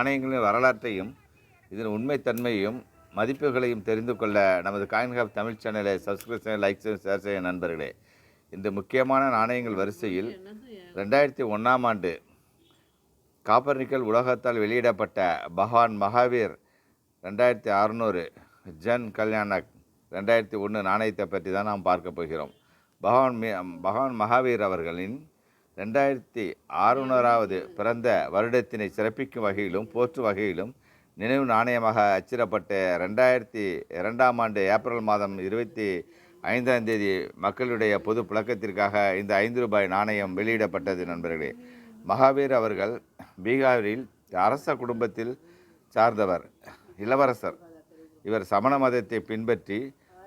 நாணயங்களின் வரலாற்றையும் இதன் உண்மைத்தன்மையும் மதிப்புகளையும் தெரிந்து கொள்ள நமது காயின்ஹாப் தமிழ் சேனலை சப்ஸ்கிரைப் செய்ய லைக் செய்ய ஷேர் செய்ய நண்பர்களே. இந்த முக்கியமான நாணயங்கள் வரிசையில் ரெண்டாயிரத்தி ஒன்றாம் ஆண்டு காப்பர்னிக்கல் உலகத்தால் வெளியிடப்பட்ட பகவான் மகாவீர் ரெண்டாயிரத்தி அறநூறு ஜன் கல்யாணக் ரெண்டாயிரத்தி ஒன்று நாணயத்தை பற்றி தான் நாம் பார்க்க போகிறோம். பகவான் மி பகவான் மகாவீர் அவர்களின் ரெண்டாயிரத்தி அறுநூறாவது பிறந்த வருடத்தினை சிறப்பிக்கும் வகையிலும் போற்றும் வகையிலும் நினைவு நாணயமாக அச்சிடப்பட்ட ரெண்டாயிரத்தி இரண்டாம் ஆண்டு ஏப்ரல் மாதம் இருபத்தி ஐந்தாம் தேதி மக்களுடைய பொது புழக்கத்திற்காக இந்த ஐந்து ரூபாய் நாணயம் வெளியிடப்பட்டது நண்பர்களே. மகாவீர் அவர்கள் பீகாரில் அரச குடும்பத்தில் சார்ந்தவர் இளவரசர். இவர் சமண மதத்தை பின்பற்றி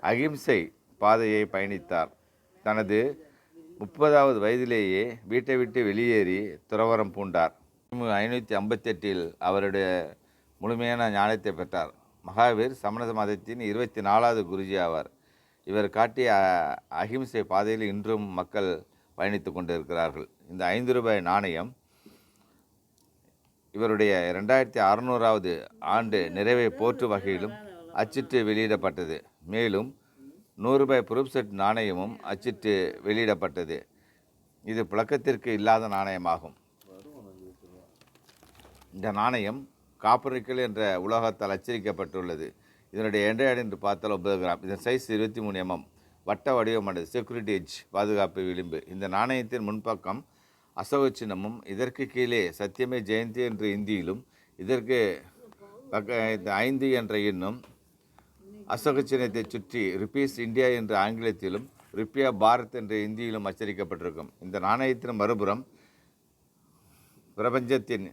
அகிம்சை பாதையை பயணித்தார். தனது முப்பதாவது வயதிலேயே வீட்டை விட்டு வெளியேறி துறவரம் பூண்டார். ஐநூற்றி ஐம்பத்தெட்டில் அவருடைய முழுமையான ஞானத்தை பெற்றார். மகாவீர் சமண மதத்தின் இருபத்தி நாலாவது குருஜி ஆவார். இவர் காட்டிய அ- அகிம்சை பாதையில் இன்றும் மக்கள் பயணித்து கொண்டிருக்கிறார்கள். இந்த ஐந்து ரூபாய் நாணயம் இவருடைய ரெண்டாயிரத்தி அறுநூறாவது ஆண்டு நிறைவை போற்று வகையிலும் அச்சிட்டு வெளியிடப்பட்டது. மேலும் நூறு ரூபாய் ப்ரூப் செட் நாணயமும் அச்சிட்டு வெளியிடப்பட்டது. இது புழக்கத்திற்கு இல்லாத நாணயமாகும். இந்த நாணயம் காப்பரிக்கல் என்ற உலோகத்தால் அச்சரிக்கப்பட்டுள்ளது. இதனுடைய எண்டையாடு என்று பார்த்தால் ஒன்பது கிராம். இதன் சைஸ் இருபத்தி மூணு எம்எம் வட்ட வடிவமானது. செக்யூரிட்டி எஜ் பாதுகாப்பு விளிம்பு. இந்த நாணயத்தின் முன்பக்கம் அசோக சின்னமும் இதற்கு கீழே சத்தியமே ஜெயந்தி என்று இந்தியிலும் இதற்கு பக்க ஐந்து என்ற இன்னும் அசோக சின்னத்தை சுற்றி ருபீஸ் இந்தியா என்ற ஆங்கிலத்திலும் ருப்பியா பாரத் என்ற இந்தியிலும் அச்சரிக்கப்பட்டிருக்கும் இந்த நாணயத்தின் மறுபுறம் பிரபஞ்சத்தின்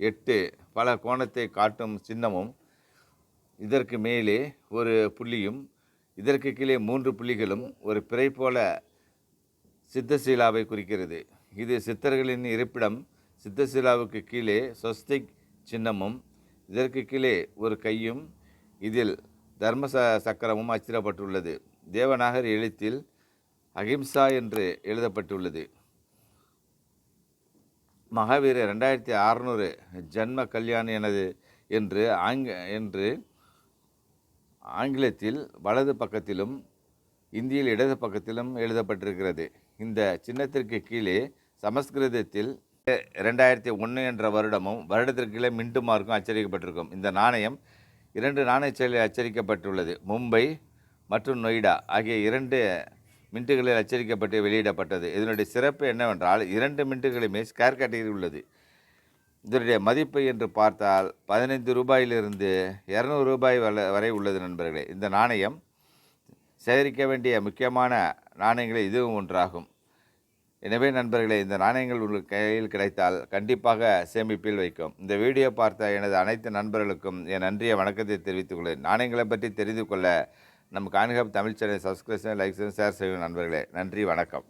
எட்டு பல கோணத்தை காட்டும் சின்னமும் இதற்கு மேலே ஒரு புள்ளியும் இதற்கு கீழே மூன்று புள்ளிகளும் ஒரு பிறை போல சித்தசீலாவை குறிக்கிறது. இது சித்தர்களின் இருப்பிடம் சித்தசீலாவுக்கு கீழே சொஸ்திக் சின்னமும் இதற்கு கீழே ஒரு கையும் இதில் தர்ம ச சக்கரமும் அச்சிடப்பட்டுள்ளது. தேவநாகர் எழுத்தில் அகிம்சா என்று எழுதப்பட்டுள்ளது. மகாவீரர் ரெண்டாயிரத்தி அறநூறு ஜன்ம கல்யாணம் எனது என்று ஆங்க என்று ஆங்கிலத்தில் வலது பக்கத்திலும் இந்தியில் இடது பக்கத்திலும் எழுதப்பட்டிருக்கிறது. இந்த சின்னத்திற்கு கீழே சமஸ்கிருதத்தில் ரெண்டாயிரத்தி ஒன்று என்ற வருடமும் வருடத்திற்கு கீழே மின்ட்டு மார்க்கும் அச்சரிக்கப்பட்டிருக்கும் இந்த நாணயம் இரண்டு நாணயச்செயலில் அச்சரிக்கப்பட்டுள்ளது மும்பை மற்றும் நொய்டா ஆகிய இரண்டு மின்ட்டுகளில் அச்சரிக்கப்பட்டு வெளியிடப்பட்டது. இதனுடைய சிறப்பு என்னவென்றால் இரண்டு மின்ட்டுகளுமே ஸ்கேர் கேட்டகரி உள்ளது. இதனுடைய மதிப்பு என்று பார்த்தால் பதினைந்து ரூபாயிலிருந்து இரநூறு ரூபாய் வரை உள்ளது நண்பர்களே. இந்த நாணயம் சேகரிக்க வேண்டிய முக்கியமான நாணயங்களில் இதுவும் ஒன்றாகும். எனவே நண்பர்களே இந்த நாணயங்கள் உங்கள் கையில் கிடைத்தால் கண்டிப்பாக சேமிப்பில் வைக்கும். இந்த வீடியோ பார்த்த எனது அனைத்து நண்பர்களுக்கும் என் நன்றிய வணக்கத்தை தெரிவித்துக் நாணயங்களை பற்றி தெரிந்து கொள்ள நம்ம கான்ஹாப் Tamil channel subscribe like share செய்யும் நண்பர்களே. நன்றி வணக்கம்.